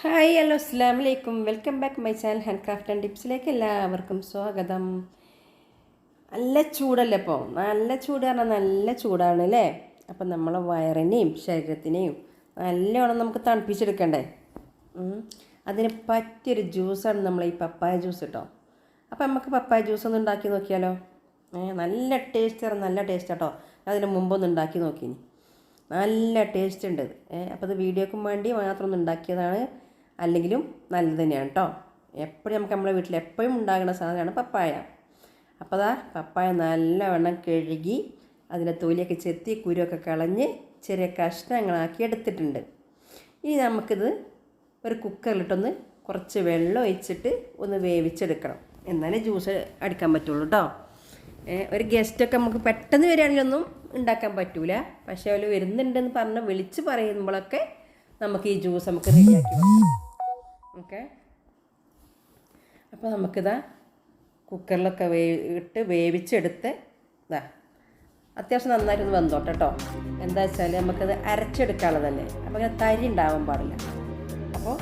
Hi hello അസ്സാം വലൈക്കും welcome back my channel hand craft and ടിപ്സിലേക്ക് എല്ലാവർക്കും സ്വാഗതം. നല്ല ചൂടല്ലേ ഇപ്പോൾ നല്ല ചൂട് പറഞ്ഞാൽ നല്ല ചൂടാണ് അല്ലേ അപ്പം നമ്മളെ വയറിനെയും ശരീരത്തിനെയും നല്ലോണം നമുക്ക് തണുപ്പിച്ചെടുക്കണ്ടേ. അതിന് പറ്റിയൊരു ജ്യൂസാണ് നമ്മൾ ഈ പപ്പായ ജ്യൂസ് കേട്ടോ അപ്പം നമുക്ക് പപ്പായ ജ്യൂസ് ഒന്ന് ഉണ്ടാക്കി നോക്കിയാലോ? നല്ല ടേസ്റ്റ് നല്ല ടേസ്റ്റ് കേട്ടോ അതിന് മുമ്പൊന്ന് ഉണ്ടാക്കി നോക്കിനി. നല്ല ടേസ്റ്റ് ഉണ്ട്. അപ്പോൾ അത് വീഡിയോക്കും വേണ്ടി മാത്രം ഒന്ന് ഉണ്ടാക്കിയതാണ്. അല്ലെങ്കിലും നല്ലത് തന്നെയാണ് കേട്ടോ എപ്പോഴും നമുക്ക് നമ്മുടെ വീട്ടിൽ എപ്പോഴും ഉണ്ടാകുന്ന സാധനമാണ് പപ്പായ. അപ്പോൾ അതാ പപ്പായ നല്ലവണ്ണം കഴുകി അതിന്റെ തൊലിയൊക്കെ ചെത്തി കുരുവൊക്കെ കളഞ്ഞ് ചെറിയ കഷ്ണങ്ങളാക്കി എടുത്തിട്ടുണ്ട്. ഇനി നമുക്കിത് ഒരു കുക്കറിലിട്ടൊന്ന് കുറച്ച് വെള്ളം ഒഴിച്ചിട്ട് ഒന്ന് വേവിച്ചെടുക്കണം. എന്നാലേ ജ്യൂസ് അടിക്കാൻ പറ്റുള്ളൂ കേട്ടോ ഒരു ഗസ്റ്റൊക്കെ നമുക്ക് പെട്ടെന്ന് വരികയാണെങ്കിലൊന്നും ഉണ്ടാക്കാൻ പറ്റൂല. പക്ഷേ അവർ വരുന്നുണ്ടെന്ന് പറഞ്ഞ് വിളിച്ച് പറയുമ്പോഴൊക്കെ നമുക്ക് ഈ ജ്യൂസ് നമുക്ക് റെഡിയാക്കി വെക്കാം. ഓക്കെ? അപ്പോൾ നമുക്കിതാ കുക്കറിലൊക്കെ വേ ഇട്ട് വേവിച്ചെടുത്ത് ഇതാ. അത്യാവശ്യം നന്നായിട്ടൊന്ന് വെന്തോട്ടെ കേട്ടോ എന്താ വെച്ചാൽ നമുക്കത് അരച്ചെടുക്കാനുള്ളതല്ലേ അപ്പോൾ ഇങ്ങനെ തരി ഉണ്ടാവാൻ പാടില്ല. അപ്പോൾ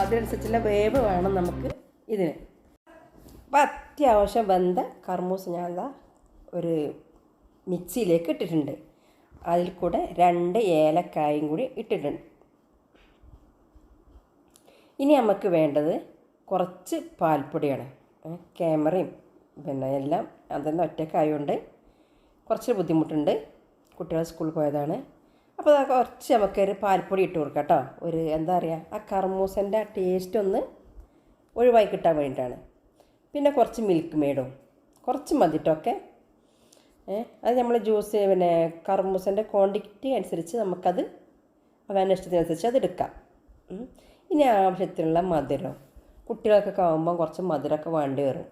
അതിനനുസരിച്ചുള്ള വേവ് വേണം നമുക്ക് ഇതിന്. അപ്പോൾ അത്യാവശ്യം വെന്ത കർമൂസ് ഞാൻ ഒരു മിക്സിയിലേക്ക് ഇട്ടിട്ടുണ്ട്. അതിൽ കൂടെ രണ്ട് ഏലക്കായും കൂടി ഇട്ടിട്ടുണ്ട്. ഇനി നമുക്ക് വേണ്ടത് കുറച്ച് പാൽപ്പൊടിയാണ്. ക്യാമറയും പിന്നെ എല്ലാം അതെല്ലാം ഒറ്റക്കായതുകൊണ്ട് കുറച്ച് ബുദ്ധിമുട്ടുണ്ട്. കുട്ടികൾ സ്കൂളിൽ പോയതാണ്. അപ്പോൾ അത് കുറച്ച് നമുക്കൊരു പാൽപ്പൊടി ഇട്ട് കൊടുക്കാം കേട്ടോ. ഒരു എന്താ പറയുക ആ കർമൂസന്റെ ആ ടേസ്റ്റ് ഒന്ന് ഒഴിവായി കിട്ടാൻ വേണ്ടിയിട്ടാണ്. പിന്നെ കുറച്ച് മിൽക്ക് മേടും കുറച്ച് മതിട്ടൊക്കെ അത് നമ്മൾ ജ്യൂസ് പിന്നെ കർമൂസന്റെ ക്വാണ്ടിറ്റി അനുസരിച്ച് നമുക്കത് അവന്റെ ഇഷ്ടത്തിനനുസരിച്ച് അത് എടുക്കാം. ഇനി ആവശ്യത്തിനുള്ള മധുരം. കുട്ടികൾക്കൊക്കെ ആകുമ്പം കുറച്ച് മധുരമൊക്കെ വേണ്ടി വരും.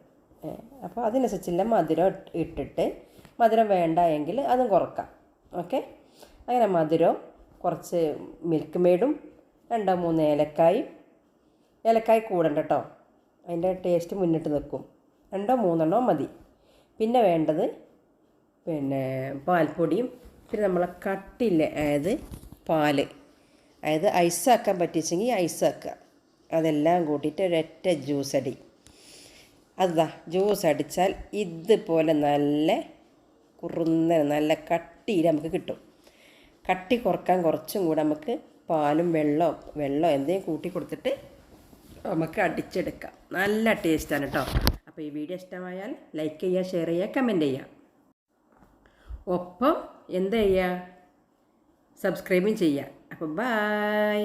അപ്പോൾ അതിനനുസരിച്ചുള്ള മധുരം ഇട്ടിട്ട് മധുരം വേണ്ട എങ്കിൽ അതും കുറക്കാം. ഓക്കെ? അങ്ങനെ മധുരം കുറച്ച് മിൽക്ക് മെയ്ഡും രണ്ടോ മൂന്ന് ഏലക്കായും ഏലക്കായ് കൂടണ്ട കേട്ടോ അതിന്റെ ടേസ്റ്റ് മുന്നിട്ട് നിൽക്കും. രണ്ടോ മൂന്നെണ്ണോ മതി. പിന്നെ വേണ്ടത് പിന്നെ പാൽപ്പൊടിയും പിന്നെ നമ്മളെ കട്ടില്ലേ അതായത് പാൽ. അതായത് ഐസാക്കാൻ പറ്റിച്ചെങ്കിൽ ആക്കുക അതെല്ലാം കൂട്ടിയിട്ട് ഒരൊറ്റ ജ്യൂസ് അടി അതാ ജ്യൂസ് അടിച്ചാൽ ഇതുപോലെ നല്ല കുറുന്ന നല്ല കട്ടിയിൽ നമുക്ക് കിട്ടും. കട്ടി കുറയ്ക്കാൻ കുറച്ചും കൂടെ നമുക്ക് പാലും വെള്ളവും വെള്ളം എന്തെങ്കിലും കൂട്ടി കൊടുത്തിട്ട് നമുക്ക് അടിച്ചെടുക്കാം. നല്ല ടേസ്റ്റാണ് കേട്ടോ അപ്പോൾ ഈ വീഡിയോ ഇഷ്ടമായാൽ ലൈക്ക് ചെയ്യുക ഷെയർ ചെയ്യുക കമന്റ് ചെയ്യുക ഒപ്പം എന്ത് ചെയ്യുക സബ്സ്ക്രൈബും ചെയ്യുക അപ്പോൾ ബായ്